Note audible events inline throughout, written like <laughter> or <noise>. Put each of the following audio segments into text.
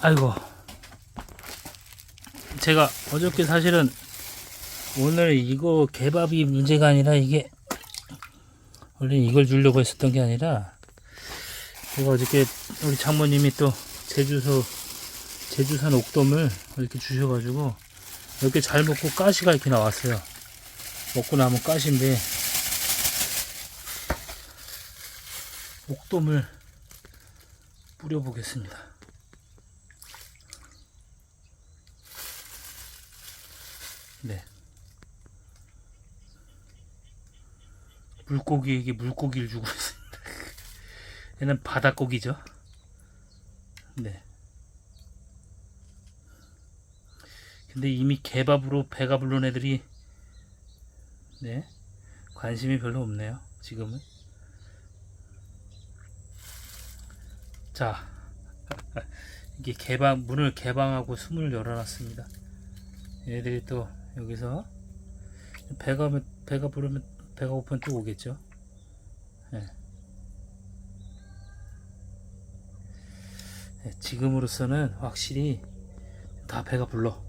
아이고. 제가 어저께 사실은 오늘 이거 개밥이 문제가 아니라 이게 원래 이걸 주려고 했었던 게 아니라 제가 어저께 우리 장모님이 또 제주서 제주산 옥돔을 이렇게 주셔가지고 이렇게 잘 먹고 가시가 이렇게 나왔어요. 먹고 나면 가시인데 옥돔을 뿌려보겠습니다. 네. 물고기에게 물고기를 주고 있습니다. <laughs> 얘는 바닷고기죠. 네. 근데 이미 개밥으로 배가 부른 애들이 네 관심이 별로 없네요. 지금은. 자, <laughs> 이게 개방 문을 개방하고 숨을 열어놨습니다. 얘들이 또 여기서 배가 배가 부르면 배가 고프면 또 오겠죠. 예. 예, 지금으로서는 확실히 다 배가 불러.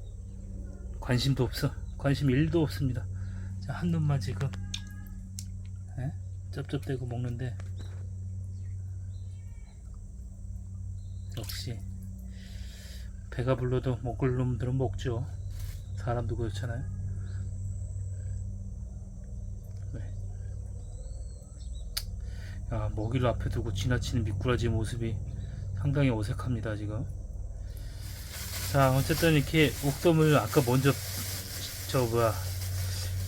관심도 없어. 관심 1도 없습니다. 자, 한 놈만 지금 예? 쩝쩝대고 먹는데 역시 배가 불러도 먹을 놈들은 먹죠. 사람도 그렇잖아요. 네. 야, 먹이를 앞에 두고 지나치는 미꾸라지 모습이 상당히 어색합니다, 지금. 자, 어쨌든 이렇게 옥돔을 아까 먼저 저 뭐야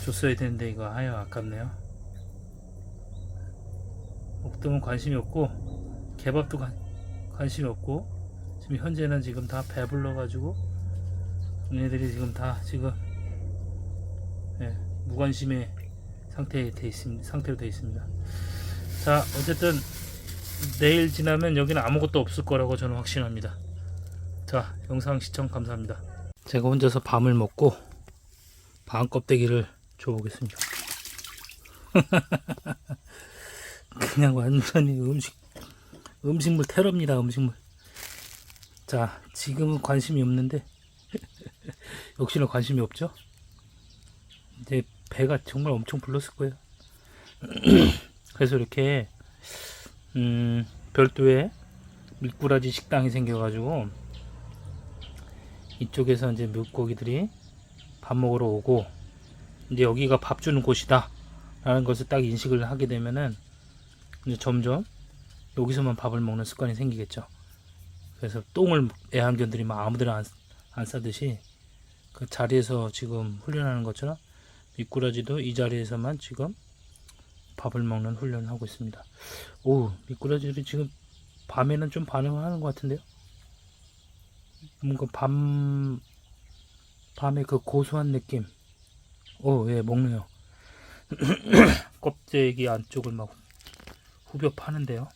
줬어야 되는데 이거 아유 아깝네요. 옥돔은 관심이 없고 개밥도 관, 관심이 없고 지금 현재는 지금 다 배불러 가지고 얘네들이 지금 다 지금 예, 무관심의 상태에 돼 있습니다. 상태로 돼 있습니다. 자, 어쨌든 내일 지나면 여기는 아무것도 없을 거라고 저는 확신합니다. 자, 영상 시청 감사합니다. 제가 혼자서 밤을 먹고 밤 껍데기를 줘보겠습니다. <laughs> 그냥 완전히 음식 음식물 테러입니다. 음식물. 자, 지금은 관심이 없는데 역시나 관심이 없죠. 이제 배가 정말 엄청 불렀을 거예요. <clears throat> 그래서 이렇게 음, 별도의 미꾸라지 식당이 생겨가지고 이쪽에서 이제 물고기들이 밥 먹으러 오고 이제 여기가 밥 주는 곳이다 라는 것을 딱 인식을 하게 되면은 이제 점점 여기서만 밥을 먹는 습관이 생기겠죠. 그래서 똥을 애완견들이 막 아무데나 안, 안 싸듯이 그 자리에서 지금 훈련하는 것처럼 미꾸라지도 이 자리에서만 지금 밥을 먹는 훈련을 하고 있습니다. 오, 미꾸라지들이 지금 밤에는 좀 반응을 하는 것 같은데요. 뭔가 밤, 밤에 그 고소한 느낌. 오, 예, 먹네요. <clears throat> 껍데기 안쪽을 막 후벼 파는데요.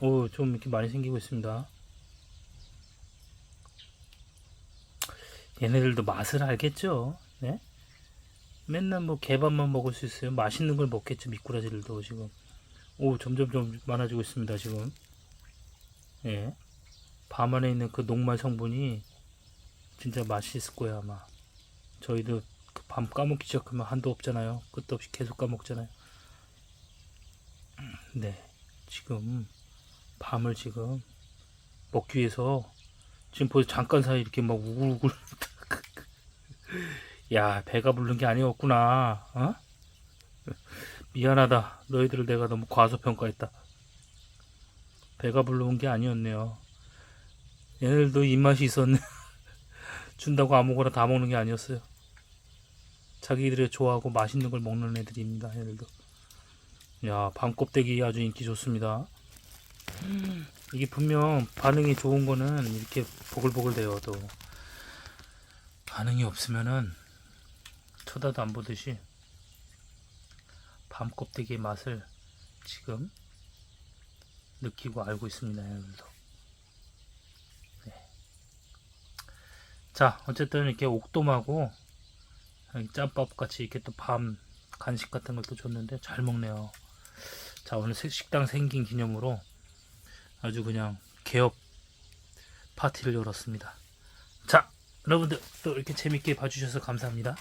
오, 좀 이렇게 많이 생기고 있습니다. 얘네들도 맛을 알겠죠? 네? 맨날 뭐 개밥만 먹을 수 있어요. 맛있는 걸 먹겠죠, 미꾸라지들도 지금. 오, 점점 좀 많아지고 있습니다, 지금. 예. 밤 안에 있는 그 녹말 성분이 진짜 맛있을 거야, 아마. 저희도 그 밤 까먹기 시작하면 한도 없잖아요. 끝도 없이 계속 까먹잖아요. 네. 지금 밤을 지금 먹기 위해서 지금 벌써 잠깐 사이 이렇게 막 우글우글 <laughs> 야 배가 부른 게 아니었구나. 어? 미안하다. 너희들을 내가 너무 과소평가했다. 배가 불러온 게 아니었네요. 얘네들도 입맛이 있었네. <laughs> 준다고 아무거나 다 먹는 게 아니었어요. 자기들이 좋아하고 맛있는 걸 먹는 애들입니다 얘네들도. 야 밤 껍데기 아주 인기 좋습니다 이게 분명 반응이 좋은 거는 이렇게 보글보글 돼요 또. 반응이 없으면은 쳐다도 안 보듯이 밤 껍데기의 맛을 지금 느끼고 알고 있습니다 여러분도. 네. 자 어쨌든 이렇게 옥돔하고 짬밥 같이 이렇게 또 밤 간식 같은 걸 또 줬는데 잘 먹네요. 자 오늘 식- 식당 생긴 기념으로 아주 그냥 개업 파티를 열었습니다. 자, 여러분들 또 이렇게 재밌게 봐주셔서 감사합니다.